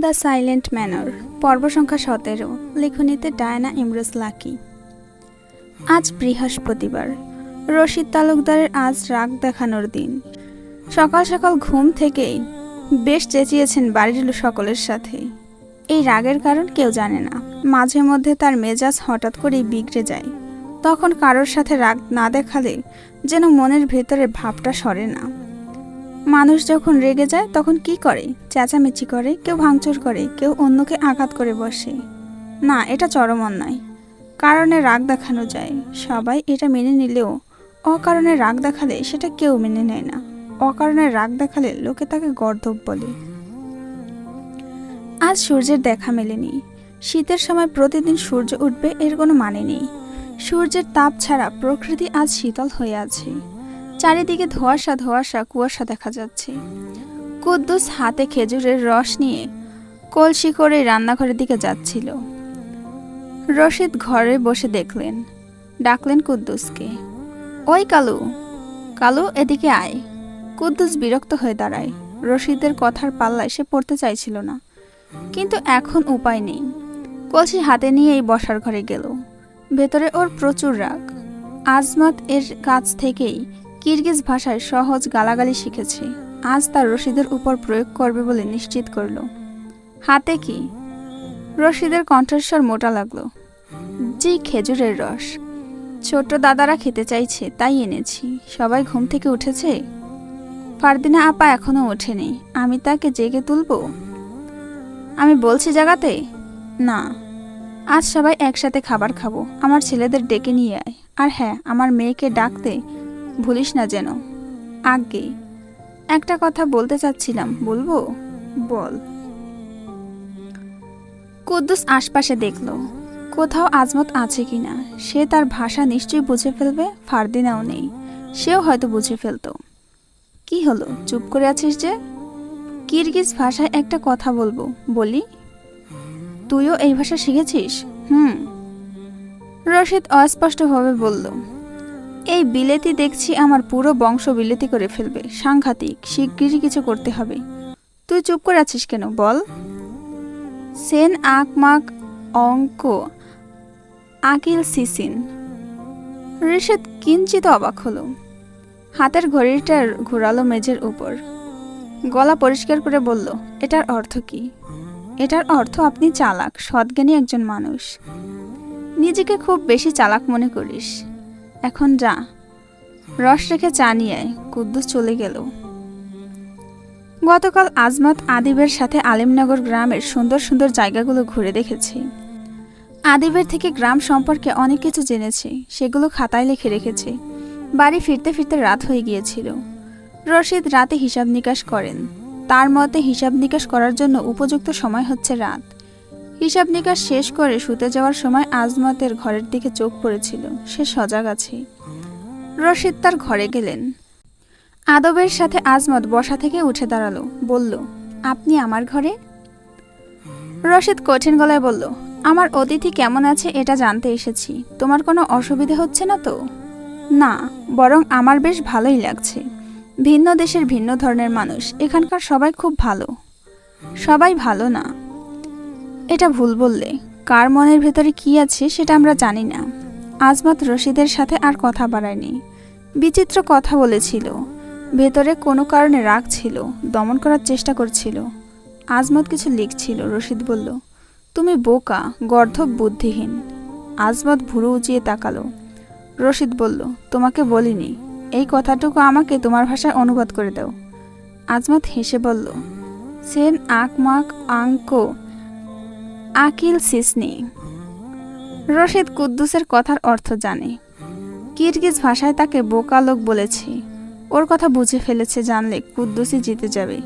The silent manor, পর্ব সংখ্যা সতেরো, লেখনীতে ডায়না ইমরোজ লাকি। আজ বৃহস্পতিবার, রশিদ তালুকদারের আজ রাগ দেখানোর দিন। সকাল সকাল ঘুম থেকেই বেশ চেঁচিয়েছেন বাড়ির সকলের সাথে। এই রাগের কারণ কেউ জানে না। মাঝে মধ্যে তার মেজাজ হঠাৎ করেই বিগড়ে যায়। তখন কারোর সাথে রাগ না দেখালে যেন মনের ভেতরে ভাবটা সরে না। মানুষ যখন রেগে যায়, তখন কি করে? চেঁচামেচি করে, কেউ ভাঙচুর করে, কেউ অন্যকে আঘাত করে বসে। না, এটা চরম অন্যায় কারণে রাগ দেখানো যায়। সবাই এটা মেনে নিলেও অকারণে রাগ দেখালে সেটা কেউ মেনে নেয় না। অকারণে রাগ দেখালে লোকে তাকে গর্ধব বলে। আজ সূর্যের দেখা মেলেনি। শীতের সময় প্রতিদিন সূর্য উঠবে এর কোনো মানে নেই। সূর্যের তাপ ছাড়া প্রকৃতি আজ শীতল হয়ে আছে। চারিদিকে ধোঁয়াশা ধোয়াশা কুয়াশা দেখা যাচ্ছে। কুদ্দুস হাতে খেজুরের রস নিয়ে কলসি করে রান্নাঘরের দিকে যাচ্ছিল। রশিদ ঘরে বসে দেখলেন, ডাকলেন কুদ্দুসকে। ওই কালু কালু এদিকে আয়। কুদ্দুস বিরক্ত হয়ে দাঁড়ায়। রশিদের কথার পাল্লায় সে পড়তে চাইছিল না। কিন্তু এখন উপায় নেই। কলসি হাতে নিয়েই বসার ঘরে গেল। ভেতরে ওর প্রচুর রাগ। আজমাত এর কাছ থেকেই কিরগিজ ভাষায় সহজ গালাগালি শিখেছে। আজ তার রশিদের উপর প্রয়োগ করবে বলে নিশ্চিত করল। হাতে কি? রশিদের কণ্ঠস্বর মোটা লাগল। জি, খেজুরের রস। ছোট দাদারা খেতে চাইছে, তাই এনেছি। সবাই ঘুম থেকে উঠেছে? ফারদিনা আপা এখনও ওঠেনি। আমি তাকে জেগে তুলবো? আমি বলছি জাগাতে? না। আজ সবাই একসাথে খাবার খাব। আমার ছেলেদের ডেকে নিয়ে আয়। আর হ্যাঁ আমার মেয়েকে ডাকতে ভুলিস না যেন। আগে একটা কথা বলতে চাচ্ছিলাম, বলব? বল। কুদ্দুস আশপাশে দেখল, কোথাও আজমত আছে কিনা। সে তার ভাষা নিশ্চয়ই বুঝে ফেলবে, ফারদিনাও নেই। সেও হয়তো বুঝে ফেলতো। কি হলো? চুপ করে আছিস যে? কিরগিজ ভাষায় একটা কথা বলব, বলি? তুইও এই ভাষা শিখেছিস? হুম। রশিদ অস্পষ্টভাবে বলল এই বিলেতি দেখছি আমার পুরো বংশ বিলেতি করে ফেলবে। সাংঘাতিক, শিগগিরই কিছু করতে হবে। তুই চুপ করে আছিস কেন, বল। সেন আক মাক অঙ্ক। আকিল সিসিন। ঋষদ কিঞ্চিত অবাক হলো। হাতের ঘড়িটার ঘোরালো মেঝের উপর। গলা পরিষ্কার করে বলল, এটার অর্থ কি? এটার অর্থ আপনি চালাক, সৎজ্ঞানী একজন মানুষ। নিজেকে খুব বেশি চালাক মনে করিস। এখন যা। রস রেখে চা নিয়ে আয়, কুদ্দুস চলে গেল। গতকাল আজমত আদিবের সাথে আলিমনগর গ্রামের সুন্দর সুন্দর জায়গাগুলো ঘুরে দেখেছি। আদিবের থেকে গ্রাম সম্পর্কে অনেক কিছু জেনেছি, সেগুলো খাতায় লিখে রেখেছে। বাড়ি ফিরতে ফিরতে রাত হয়ে গিয়েছিল। রশিদ রাতে হিসাব নিকাশ করেন। তার মতে হিসাব নিকাশ করার জন্য উপযুক্ত সময় হচ্ছে রাত। হিসাব নিকাশ শেষ করে শুতে যাওয়ার সময় আজমতের ঘরের দিকে চোখ পড়েছিল। সে সজাগ আছে। রশিদ তার ঘরে গেলেন। আদবের সাথে আজমত বসা থেকে উঠে দাঁড়াল। বলল, আপনি আমার ঘরে? রশিদ কঠিন গলায় বলল, আমার অতিথি কেমন আছে এটা জানতে এসেছি। তোমার কোনো অসুবিধে হচ্ছে না তো? না, বরং আমার বেশ ভালোই লাগছে। ভিন্ন দেশের ভিন্ন ধরনের মানুষ। এখানকার সবাই খুব ভালো। সবাই ভালো না। এটা ভুল বললে। কার মনের ভেতরে কি আছে সেটা আমরা জানি না। আজমত রশিদের সাথে আর কথা বাড়ায়নি। বিচিত্র কথা বলেছিল। ভেতরে কোনো কারণে রাগ ছিল, দমন করার চেষ্টা করছিল। আজমত কিছু লিখছিল, রশিদ বলল, তুমি বোকা, গর্ধব, বুদ্ধিহীন। আজমত ভুরু উঁচিয়ে তাকালো। রশিদ বলল, তোমাকে বলিনি। এই কথাটুকু আমাকে তোমার ভাষায় অনুবাদ করে দাও। আজমত হেসে বলল, সেন আক মাক আঙ্কো আকিল সিসনি। রশিদ কুদ্দুসের কথার অর্থ জানে। কিরগিজ ভাষায় তাকে বোকা লোক বলেছে। ওর কথা বুঝে ফেলেছে, জানলে কুদ্দুসই জিতে যাবে।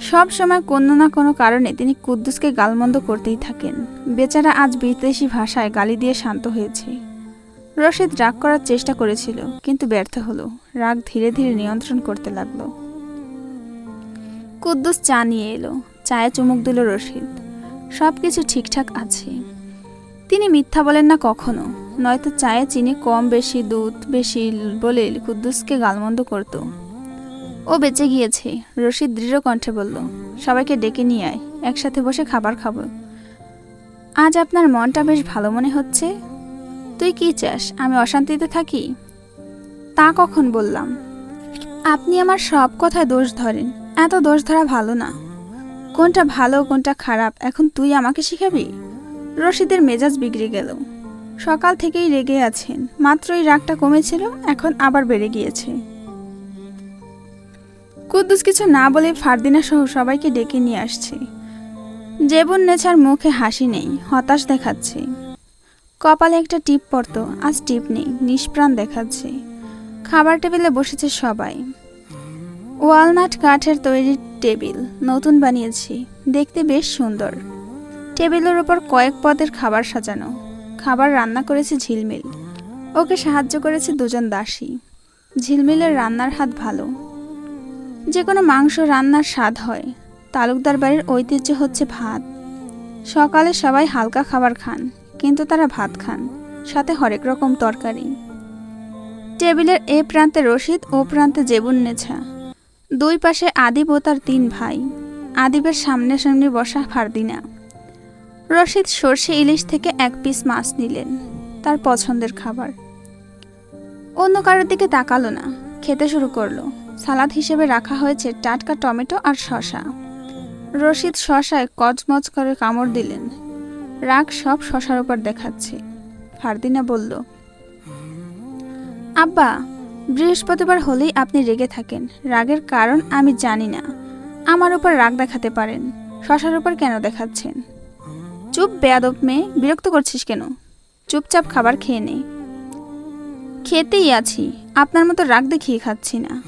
সব সময় কোনো না কোনো কারণে তিনি কুদ্দুসকে গালমন্দ করতেই থাকেন। বেচারা আজ বিদেশি ভাষায় গালি দিয়ে শান্ত হয়েছে। রশিদ রাগ করার চেষ্টা করেছিল, কিন্তু ব্যর্থ হলো। রাগ ধীরে ধীরে নিয়ন্ত্রণ করতে লাগল। কুদ্দুস চা নিয়ে এলো। চায়ে চুমুক দিল রশিদ। সব কিছু ঠিকঠাক আছে। তিনি মিথ্যা বলেন না কখনো। নয়তো চায়ে চিনি কম, বেশি দুধ, বেশি বলে কুদ্দুসকে গালমন্দ করত। ও বেঁচে গিয়েছে রশিদ দৃঢ় কণ্ঠে বলল, সবাইকে ডেকে নিয়ে আয়, একসাথে বসে খাবার খাব। আজ আপনার মনটা বেশ ভালো মনে হচ্ছে? তুই কি চাস, আমি অশান্তিতে থাকি? তা কখন বললাম? আপনি আমার সব কথায় দোষ ধরেন। এত দোষ ধরা ভালো না। কোনটা ভালো, কোনটা খারাপ, এখন তুই আমাকে শিখাবি? রশিদের মেজাজ বিগড়ে গেল। সকাল থেকেই রেগে আছেন। মাত্রই রাগটা কমেছিল, এখন আবার বেড়ে গিয়েছে। কুদ্দুস কিছু না বলে ফারদিনা সহ সবাইকে ডেকে নিয়ে আসছে। জেবুন নেছার মুখে হাসি নেই, হতাশ দেখাচ্ছে। কপালে একটা টিপ পড়তো, আজ টিপ নেই, নিষ্প্রাণ দেখাচ্ছে। খাবার টেবিলে বসেছে সবাই। ওয়ালনাট কাঠের তৈরি টেবিল নতুন বানিয়েছি। দেখতে বেশ সুন্দর। টেবিলের ওপর কয়েক পদের খাবার সাজানো। খাবার রান্না করেছে ঝিলমিল। ওকে সাহায্য করেছে দুজন দাসী। ঝিলমিলের রান্নার হাত ভালো। যে কোনো মাংস রান্নার স্বাদ হয়। তালুকদার বাড়ির ঐতিহ্য হচ্ছে ভাত। সকালে সবাই হালকা খাবার খান, কিন্তু তারা ভাত খান, সাথে হরেক রকম তরকারি। টেবিলের এ প্রান্তে রশিদ, ও প্রান্তে জেবুন নেছা। দুই পাশে আদিব ও তার তিন ভাই। আদিবের সামনে সামনে বসা ফারদিনা। রশিদ সর্ষে ইলিশ থেকে এক পিস মাছ নিলেন, তার পছন্দের খাবার। অন্য কারোর দিকে তাকালো না, খেতে শুরু করল। সালাদ হিসেবে রাখা হয়েছে টাটকা টমেটো আর শশা রশিদ শশায় কচমচ করে কামড় দিলেন। রাগ সব শশার উপর দেখাচ্ছে। ফারদিনা বলল, আব্বা বৃহস্পতিবার হলেই আপনি রেগে থাকেন। রাগের কারণ আমি জানি না। আমার উপর রাগ দেখাতে পারেন। শশার উপর কেন দেখাচ্ছেন? চুপ বেয়াদব মেয়ে, বিরক্ত করছিস কেন? চুপচাপ খাবার খেয়ে নে। খেতেই আছি। আপনার মতো রাগ দেখিয়ে খাচ্ছি না।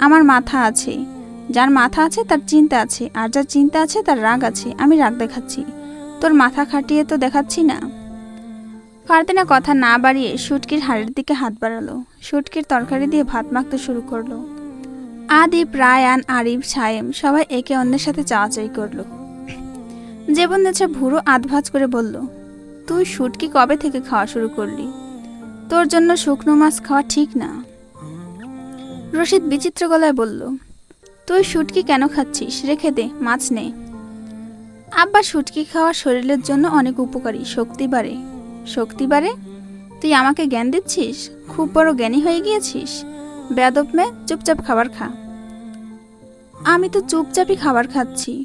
আমার মাথা আছে। যার মাথা আছে, তার চিন্তা আছে। আর যার চিন্তা আছে, তার রাগ আছে। আমি রাগ দেখাচ্ছি। তোর মাথা খাটিয়ে তো দেখাচ্ছি না। ফারদিনা কথা না বাড়িয়ে শুটকির হাড়ের দিকে হাত বাড়ালো। শুটকির তরকারি দিয়ে ভাত মাখতে শুরু করল। আদিপ রায়ান, আরিফ, সায়েম সবাই একে অন্যের সাথে চাওয়াচাই করল। জীবন নেছে ভুরো আধভাজ করে বলল, তুই সুটকি কবে থেকে খাওয়া শুরু করলি? তোর জন্য শুকনো মাছ খাওয়া ঠিক না। রশিদ বিচিত্র গলায় বলল, তুই শুটকি কেন খাচ্ছিস? রেখে দে, মাছ নে আব্বা শুটকি খাওয়া শরীরের জন্য অনেক উপকারী, শক্তি বাড়ে। শক্তি বাড়ে? তুই আমাকে জ্ঞান দিচ্ছিস? খুব বড় জ্ঞানী হয়ে গিয়েছিস। বেদব মে চুপচাপ খাবার খা। আমি তো চুপচাপই খাবার খাচ্ছি।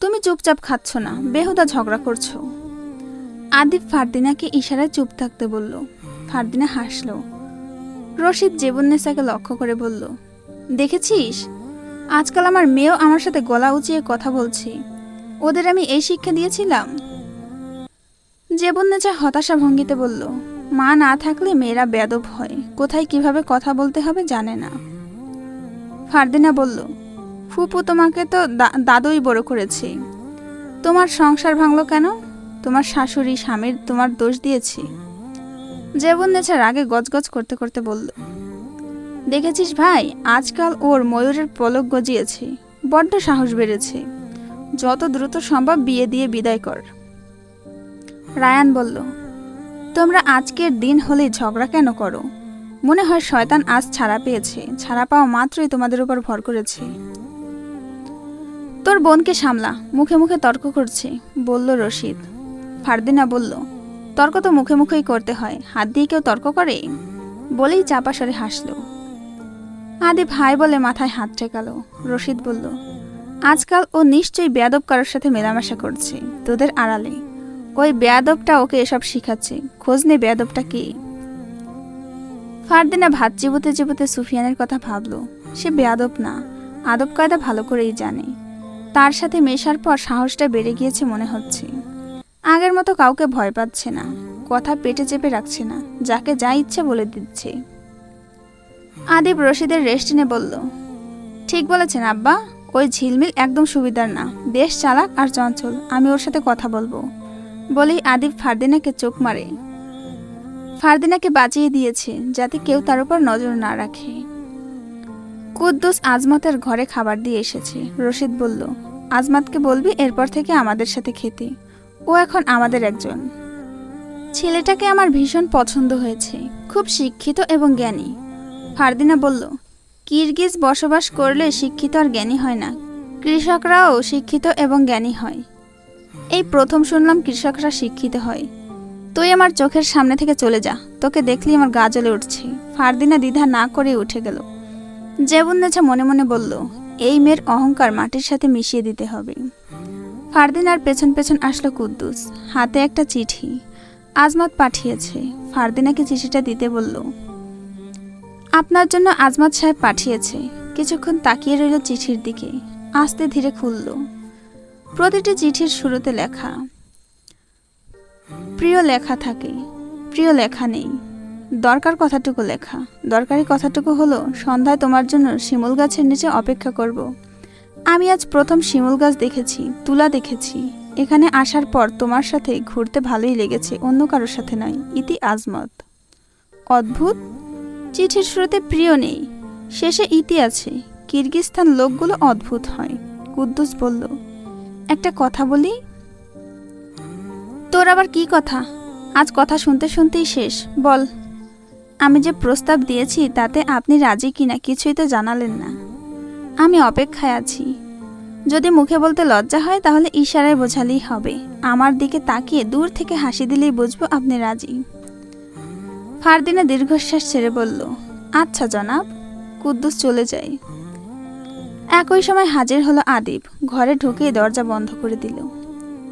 তুমি চুপচাপ খাচ্ছ না, বেহুদা ঝগড়া করছ। আদিব ফারদিনাকে ইশারায় চুপ থাকতে বলল। ফারদিনা হাসল। রশিদ জীবন্নেসাকে লক্ষ্য করে বলল, দেখেছিস? আজকাল আমার মেয়েও আমার সাথে গলা উঁচিয়ে কথা বলছে। ওদের আমি এই শিক্ষা দিয়েছিলাম? জীবন্নেচা হতাশা ভঙ্গিতে বলল, মা না থাকলে মেয়েরা বেদব হয়, কোথায় কীভাবে কথা বলতে হবে জানে না। ফারদিনা বলল, ফুপু, তোমাকে তো দাদুই বড় করেছে। তোমার সংসার ভাঙলো কেন? তোমার শাশুড়ি, স্বামীর তোমার দোষ দিয়েছে। জীবন নেছা রাগে গজগজ করতে করতে বলল, দেখেছিস ভাই, আজকাল ওর ময়ূরের পলক গজিয়েছে, বড্ড সাহস বেড়েছে। যত দ্রুত সম্ভব বিয়ে দিয়ে বিদায় কর। রায়ান বলল, তোমরা আজকের দিন হলেই ঝগড়া কেন করো? মনে হয় শয়তান আজ ছাড়া পেয়েছে। ছাড়া পাওয়া মাত্রই তোমাদের উপর ভর করেছে। তোর বোনকে সামলা, মুখে মুখে তর্ক করছে, বলল রশিদ। ফারদিনা বলল, তর্ক তো মুখে মুখেই করতে হয়, হাত দিয়ে কেউ তর্ক করে? বলেই চাপা সরে হাসল। আদি ভাই বলে মাথায় হাত ঠেকালো। রশিদ বলল, আজকাল ও নিশ্চয়ই বেয়াদব কারোর সাথে মেলামেশা করছে, তোদের আড়ালে। ওই বেয়াদবটা ওকে এসব শিখাচ্ছে। খোঁজ নে বেয়াদবটা কে। ফারদিনা ভাত চিবুতে চিবুতে সুফিয়ানের কথা ভাবলো। সে বেয়াদব না, আদব কায়দা ভালো করেই জানে। তার সাথে মেশার পর সাহসটা বেড়ে গিয়েছে মনে হচ্ছে। আগের মতো কাউকে ভয় পাচ্ছে না, কথা পেটে চেপে রাখছে না, যাকে যা ইচ্ছে বলে দিচ্ছে। আদিব রশিদের রেস্ট নিয়ে বলল, ঠিক বলেছেন আব্বা, ওই ঝিলমিল একদম সুবিধার না। বেশ চালাক আর চঞ্চল, আমি ওর সাথে কথা বলব। বলেই আদিব ফারদিনাকে চোখ মারে। ফারদিনাকে বাঁচিয়ে দিয়েছে যাতে কেউ তার উপর নজর না রাখে। কুদ্দুস আজমতের ঘরে খাবার দিয়ে এসেছে। রশিদ বলল, আজমাতকে বলবি এরপর থেকে আমাদের সাথে খেতে। ও এখন আমাদের একজন। ছেলেটাকে আমার ভীষণ পছন্দ হয়েছে। খুব শিক্ষিত এবং জ্ঞানী। ফারদিনা বলল, কিরগিজ বসবাস করলে শিক্ষিত আর জ্ঞানী হয় না। কৃষকরাও শিক্ষিত এবং জ্ঞানী হয়। এই প্রথম শুনলাম কৃষকরা শিক্ষিত হয়। তুই আমার চোখের সামনে থেকে চলে যা, তোকে দেখলি আমার গা জ্বলে উঠছে। ফারদিনা দ্বিধা না করে উঠে গেল। জেবুন্নেছা মনে মনে বলল, এই মেয়ের অহংকার মাটির সাথে মিশিয়ে দিতে হবে। ফারদিনার পেছন পেছন আসলো কুদ্দুস, হাতে একটা চিঠি। আজমাত পাঠিয়েছে। ফারদিনাকে চিঠিটা দিতে বলল, আপনার জন্য আজমাত সাহেব পাঠিয়েছে। কিছুক্ষণ তাকিয়ে রইল চিঠির দিকে। আস্তে ধীরে খুলল প্রতিটি চিঠির শুরুতে লেখা, প্রিয় লেখা থাকে, প্রিয় লেখা নেই, দরকার কথাটুকু লেখা, দরকারি কথাটুকু হলো, সন্ধ্যায় তোমার জন্য শিমুল গাছের নিচে অপেক্ষা করব। আমি আজ প্রথম শিমুল গাছ দেখেছি, তুলা দেখেছি, এখানে আসার পর তোমার সাথে ঘুরতে ভালোই লেগেছে, অন্য কারোর সাথে নয়, ইতি আজমত। অদ্ভুত! চিঠির শুরুতে প্রিয় নেই, শেষে ইতি আছে কিরগিস্তান লোকগুলো অদ্ভুত হয়, কুদ্দুস বলল। একটা কথা বলি? তোর আবার কি কথা? আজ কথা শুনতে শুনতেই শেষ। বল, আমি যে প্রস্তাব দিয়েছি তাতে আপনি রাজি কিনা কিছুই তো জানালেন না। আমি অপেক্ষায় আছি। যদি মুখে বলতে লজ্জা হয় তাহলে ইশারায় বোঝালেই হবে। আমার দিকে তাকিয়ে দূর থেকে হাসি দিলেই বুঝব আপনি রাজি। ফারদিনা দীর্ঘশ্বাস ছেড়ে বলল আচ্ছা জনাব, কুদ্দুস চলে যায়। একই সময় হাজির হলো আদিব। ঘরে ঢুকেই দরজা বন্ধ করে দিল।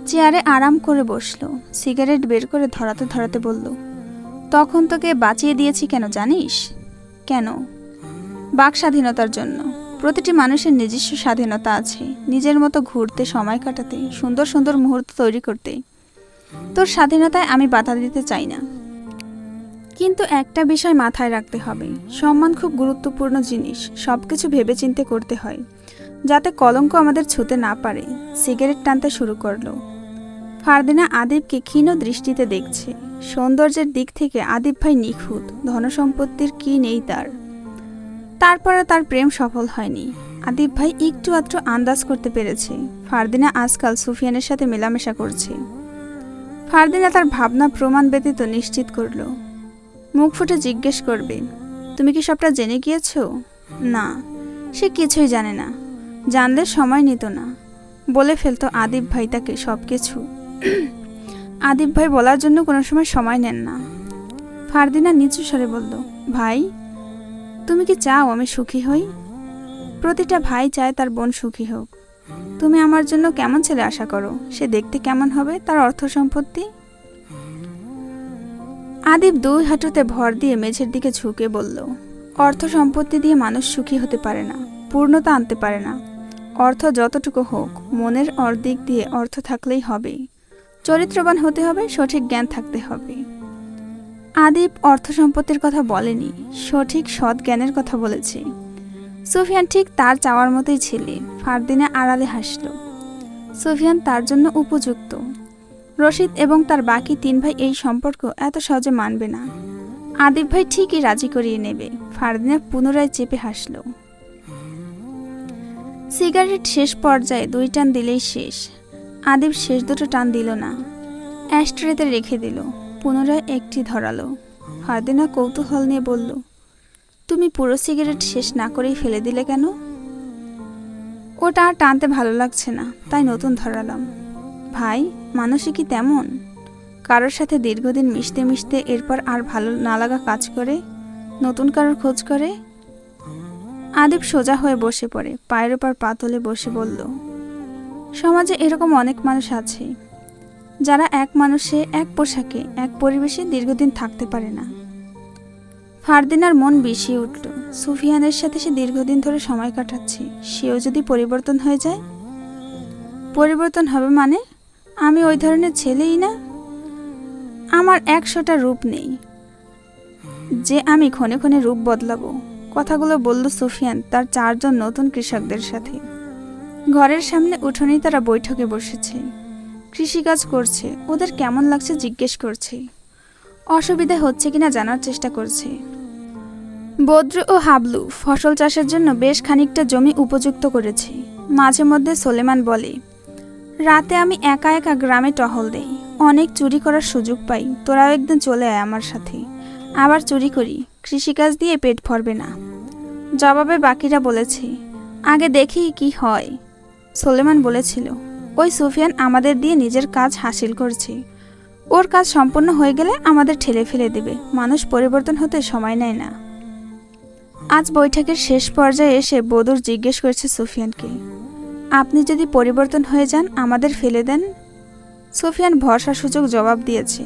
চেয়ারে আরাম করে বসল। সিগারেট বের করে ধরাতে ধরাতে বলল, তখন তোকে বাঁচিয়ে দিয়েছি কেন জানিস? কেন? বাক স্বাধীনতার জন্য। প্রতিটি মানুষের নিজস্ব স্বাধীনতা আছে। নিজের মতো ঘুরতে, সময় কাটাতে, সুন্দর সুন্দর মুহূর্ত তৈরি করতে। তোর স্বাধীনতায় আমি বাধা দিতে চাই না। কিন্তু একটা বিষয় মাথায় রাখতে হবে। সম্মান খুব গুরুত্বপূর্ণ জিনিস। সব কিছু ভেবেচিন্তে করতে হয়। যাতে কলঙ্ক আমাদের ছুতে না পারে, সিগারেট টানতে শুরু করল। ফারদিনা আদিবকে ক্ষীণ দৃষ্টিতে দেখছে। সৌন্দর্যের দিক থেকে আদিব ভাই নিখুঁত, ধনসম্পত্তির কি নেই তার। তারপরে তার প্রেম সফল হয়নি। আদিব ভাই একটু আধটু আন্দাজ করতে পেরেছে। ফারদিনা আজকাল সুফিয়ানের সাথে মেলামেশা করছে। ফারদিনা তার ভাবনা প্রমাণ ব্যতীত নিশ্চিত করল। মুখ ফুটে জিজ্ঞেস করবে, তুমি কি সবটা জেনে গিয়েছো? না, সে কিছুই জানে না। জানলে সময় নিত না। বলে ফেলতো আদিব ভাই তাকে সব কিছু আদিব ভাই বলার জন্য কোনো সময় সময় নেন না। ফারদিনা নিচু স্বরে বলল, ভাই, তুমি কি চাও আমি সুখী হই? প্রতিটা ভাই চায় তার বোন সুখী হোক। তুমি আমার জন্য কেমন ছেলে আশা করো? সে দেখতে কেমন হবে? তার অর্থ সম্পত্তি? আদিব দুই হাঁটুতে ভর দিয়ে মেঝের দিকে ঝুঁকে বলল, অর্থ সম্পত্তি দিয়ে মানুষ সুখী হতে পারে না, পূর্ণতা আনতে পারে না। অর্থ যতটুকু হোক, মনের অর্ধেক দিয়ে অর্থ থাকলেই হবে। চরিত্রবান হতে হবে, সঠিক জ্ঞান থাকতে হবে। আদিব অর্থ সম্পত্তির কথা বলেনি, সঠিক সৎ জ্ঞানের কথা বলেছে। সুফিয়ান ঠিক তার চাওয়ার মতোই ছেলে, ফারদিনা আড়ালে হাসল। সুফিয়ান তার জন্য উপযুক্ত। রশিদ এবং তার বাকি তিন ভাই এই সম্পর্ক এত সহজে মানবে না। আদিব ভাই ঠিকই রাজি করিয়ে নেবে, ফারদিনা পুনরায় চেপে হাসল। সিগারেট শেষ পর্যায়ে দুই টান দিলেই শেষ। আদিব শেষ দুটো টান দিল না। অ্যাস্ট্রেতে রেখে দিল, পুনরায় একটি ধরালো। ফারদিনা কৌতূহল নিয়ে বলল, তুমি পুরো সিগারেট শেষ না করেই ফেলে দিলে কেন? ওটা আর টানতে ভালো লাগছে না, তাই নতুন ধরালাম। ভাই মানুষই কি তেমন? কারোর সাথে দীর্ঘদিন মিশতে মিশতে এরপর আর ভালো না লাগা কাজ করে? নতুন কারোর খোঁজ করে? আদিব সোজা হয়ে বসে পড়ে, পায়ের ওপর পাতলে বসে বলল, সমাজে এরকম অনেক মানুষ আছে, যারা এক মানুষে, এক পোশাকে, এক পরিবেশে দীর্ঘদিন থাকতে পারে না। ফারদিনার মন বিষিয়ে উঠল, সুফিয়ানের সাথে সে দীর্ঘদিন ধরে সময় কাটাচ্ছে, সেও যদি পরিবর্তন হয়ে যায়? পরিবর্তন হবে মানে? আমি ওই ধরনের ছেলেই না? আমার একশোটা রূপ নেই, যে আমি ক্ষণে ক্ষণে রূপ বদলাবো। কথাগুলো বলল সুফিয়ান, তার চারজন নতুন কৃষকদের সাথে। ঘরের সামনে উঠোনেই তারা বৈঠকে বসেছে। কৃষিকাজ করছে, ওদের কেমন লাগছে জিজ্ঞেস করছে। অসুবিধা হচ্ছে কিনা জানার চেষ্টা করছে। বদ্র ও হাবলু ফসল চাষের জন্য বেশ খানিকটা জমি উপযুক্ত করেছে। মাঝে মধ্যে সোলেমান বলে, রাতে আমি একা একা গ্রামে টহল দেই। অনেক চুরি করার সুযোগ পাই। তোরাও একদিন চলে আয় আমার সাথে। আবার চুরি করি। কৃষিকাজ দিয়ে পেট ভরবে না। জবাবে বাকিরা বলেছে, আগে দেখি কি হয়। সোলেমান বলেছিল, ওই সুফিয়ান আমাদের দিয়ে নিজের কাজ হাসিল করছে। ওর কাজ সম্পূর্ণ হয়ে গেলে আমাদের ঠেলে ফেলে দেবে। মানুষ পরিবর্তন হতে সময় নেয় না। আজ বৈঠকের শেষ পর্যায়ে এসে বদর জিজ্ঞেস করেছে সুফিয়ানকে, আপনি যদি পরিবর্তন হয়ে যান, আমাদের ফেলে দেন? সুফিয়ান ভরসা সুযোগ জবাব দিয়েছে,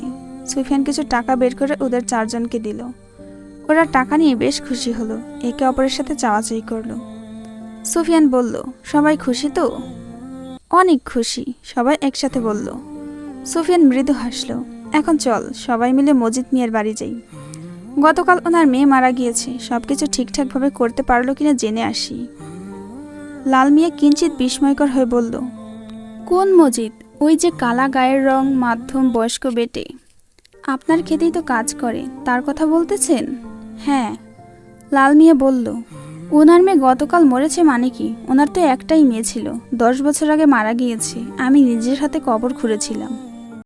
সুফিয়ান কিছু টাকা বের করে ওদের চারজনকে দিল। ওরা টাকা নিয়ে বেশ খুশি হলো। একে অপরের সাথে চাওয়াচাই করল। সুফিয়ান বলল, সবাই খুশি তো? অনেক খুশি সবাই একসাথে বলল। সুফিয়ান মৃদু হাসল, এখন চল, সবাই মিলে মজিদ মিয়ার বাড়ি যাই। গতকাল ওনার মেয়ে মারা গিয়েছে সব কিছু ঠিকঠাকভাবে করতে পারল কিনা জেনে আসি। লাল মিয়া কিঞ্চিত বিস্ময়কর হয়ে বলল, কোন মজিদ? ওই যে কালা গায়ের রং, মাধ্যম, বয়স্ক বেটে। আপনার খেতেই তো কাজ করে, তার কথা বলতেছেন? হ্যাঁ লাল মিয়া বলল, ওনার মেয়ে গতকাল মরেছে মানে কি? ওনার তো একটাই মেয়ে ছিল। দশ বছর আগে মারা গিয়েছে। আমি নিজের হাতে কবর খুঁড়েছিলাম।